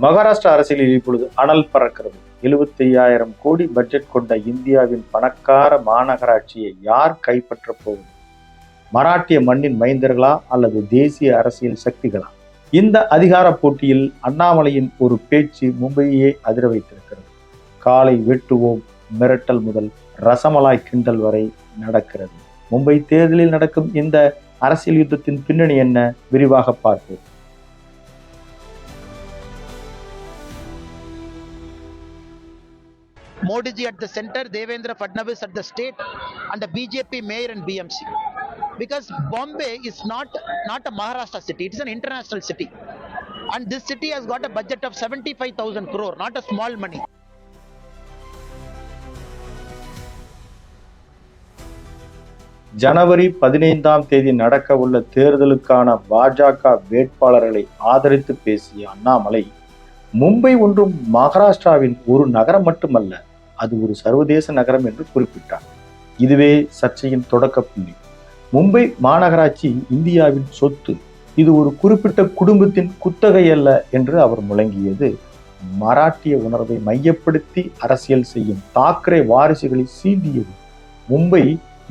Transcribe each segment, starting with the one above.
மகாராஷ்டிரா அரசியலில் இப்பொழுது அனல் பறக்கிறது. எழுபத்தி ஐயாயிரம் கோடி பட்ஜெட் கொண்ட இந்தியாவின் பணக்கார மாநகராட்சியை யார் கைப்பற்றப் போவது மராட்டிய மண்ணின் மைந்தர்களா அல்லது தேசிய அரசியல் சக்திகளா? இந்த அதிகார போட்டியில் அண்ணாமலையின் ஒரு பேச்சு மும்பையே அதிர வைத்திருக்கிறது. காலை வெட்டுவோம் மிரட்டல் முதல் ரசமலாய் கிண்டல் வரை நடக்கிறது. மும்பை தேர்தலில் நடக்கும் இந்த அரசியல் யுத்தத்தின் பின்னணி என்ன? விரிவாக பார்ப்போம். Modi ji at the center, Devendra Fadnavis at the state, and the BJP mayor and BMC. Because Bombay is not not a Maharashtra city; it is an international city, and this city has got a budget of 75,000 crore, not a small money. ஜனவரி பதினைந்தாம் தேதி நடக்க உள்ள தேர்தலுக்கான பாஜக வேட்பாளர்களை ஆதரித்து பேசிய அண்ணாமலை மும்பை ஒன்றும் மகாராஷ்டிராவின் ஒரு நகரம் மட்டுமல்ல அது ஒரு சர்வதேச நகரம் என்று குறிப்பிட்டார். இதுவே சர்ச்சையின் தொடக்க புள்ளி. மும்பை மாநகராட்சி இந்தியாவின் சொத்து. இது ஒரு குறிப்பிட்ட குடும்பத்தின் குத்தகை அல்ல என்று அவர் முழங்கியது. மராட்டிய உணர்வை மையப்படுத்தி அரசியல் செய்யும் தாக்கரே வாரிசுகளை சீண்டியது. மும்பை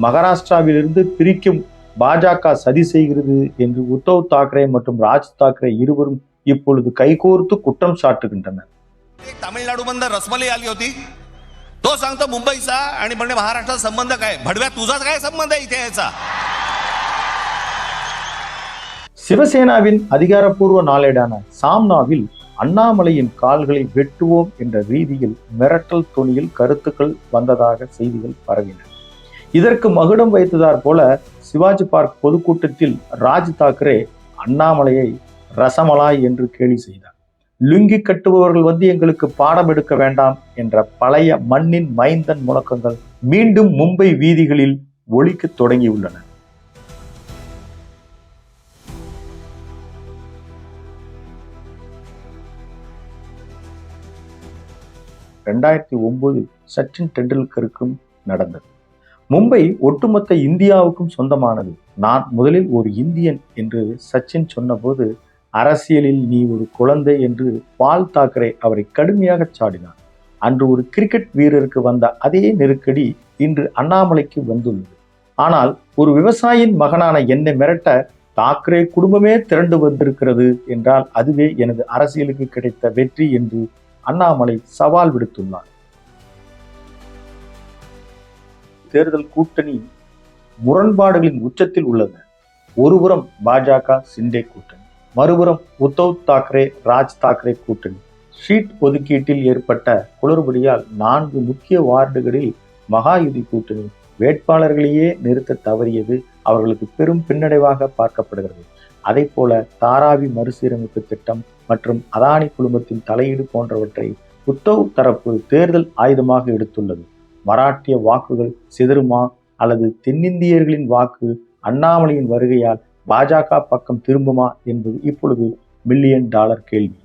மகாராஷ்டிராவிலிருந்து பிரிக்கும் பாஜக சதி செய்கிறது என்று உத்தவ் தாக்கரே மற்றும் ராஜ் தாக்கரே இருவரும் இப்பொழுது கைகோர்த்து குற்றம் சாட்டுகின்றனர். தமிழ்நாடு வந்த ரஸ்மலை ஆலி तो सांगतो मुंबईचा आणि म्हणजे महाराष्ट्राचा संबंध काय भडव्या तुझा काय संबंध आहे इथे याचा சிவசேனாவின் அதிகாரப்பூர்வ நாளேடான சாம்னாவில் அண்ணாமலையின் கால்களை வெட்டுவோம் என்ற ரீதியில் மிரட்டல் துணியில் கருத்துக்கள் வந்ததாக செய்திகள் பரவின இதற்கு மகுடம் வைத்ததார் போல சிவாஜி பார்க் பொதுக்கூட்டத்தில் ராஜ் தாக்கரே அண்ணாமலையை ரசமலாய் என்று கேலி செய்தார் லுங்கி கட்டுபவர்கள் வந்து எங்களுக்கு பாடம் எடுக்க வேண்டாம் என்ற பழைய மண்ணின் மைந்தன் முழக்கங்கள் மீண்டும் மும்பை வீதிகளில் ஒலிக்கத் தொடங்கியுள்ளன. ரெண்டாயிரத்தி ஒன்பது சச்சின் டெண்டுல்கருக்கும் நடந்தது. மும்பை ஒட்டுமொத்த இந்தியாவுக்கும் சொந்தமானது. நான் முதலில் ஒரு இந்தியன் என்று சச்சின் சொன்னபோது அரசியலில் நீ ஒரு குழந்தை என்று பால் தாக்கரே அவரை கடுமையாக சாடினார் அன்று ஒரு கிரிக்கெட் வீரருக்கு வந்த அதே நெருக்கடி இன்று அண்ணாமலைக்கு வந்துள்ளது. ஆனால் ஒரு விவசாயியின் மகனான என்னை மிரட்ட தாக்கரே குடும்பமே திரண்டு வந்திருக்கிறது என்றால் அதுவே எனது அரசியலுக்கு கிடைத்த வெற்றி என்று அண்ணாமலை சவால் விடுத்துள்ளார் தேர்தல் கூட்டணி முரண்பாடுகளின் உச்சத்தில் உள்ளது. ஒருபுறம் பாஜக சிண்டே கூட்டணி. மறுபுறம் உத்தவ் தாக்கரே ராஜ் தாக்கரே கூட்டணி. ஷீட் ஒதுக்கீட்டில் ஏற்பட்ட குளறுபடியால் நான்கு முக்கிய வார்டுகளில் மகாயுதி கூட்டணி. வேட்பாளர்களையே நிறுத்த தவறியது அவர்களுக்கு பெரும் பின்னடைவாக பார்க்கப்படுகிறது. அதை போல தாராவி மறுசீரமைப்பு திட்டம் மற்றும் அதானி குழுமத்தின் தலையீடு போன்றவற்றை உத்தவ் தரப்பு தேர்தல் ஆயுதமாக எடுத்துள்ளது. மராட்டிய வாக்குகள் சிதறுமா அல்லது தென்னிந்தியர்களின் வாக்கு அண்ணாமலையின் வருகையால் பாஜக பக்கம் திரும்புமா என்பது இப்பொழுது மில்லியன் டாலர் கேள்வி.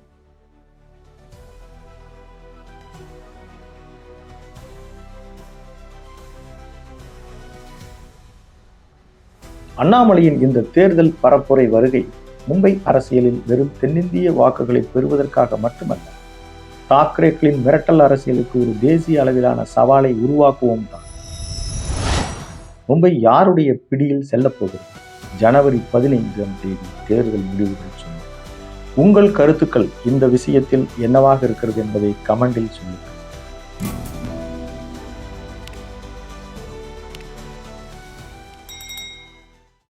அண்ணாமலையின் இந்த தேர்தல் பரப்புரை வருகை மும்பை அரசியலில் வெறும் தென்னிந்திய வாக்குகளை பெறுவதற்காக மட்டுமல்ல தாக்கரேக்களின் மிரட்டல் அரசியலுக்கு ஒரு தேசிய அளவிலான சவாலை உருவாக்குவோம் தான். மும்பை யாருடைய பிடியில் செல்லப்போகிறது ஜனவரி பதினைந்தாம் தேதி தேர்தல் முடிவுகள் சொன்னோம் உங்கள் கருத்துக்கள் இந்த விஷயத்தில் என்னவாக இருக்கிறது என்பதை கமெண்டில் சொல்லுங்கள்.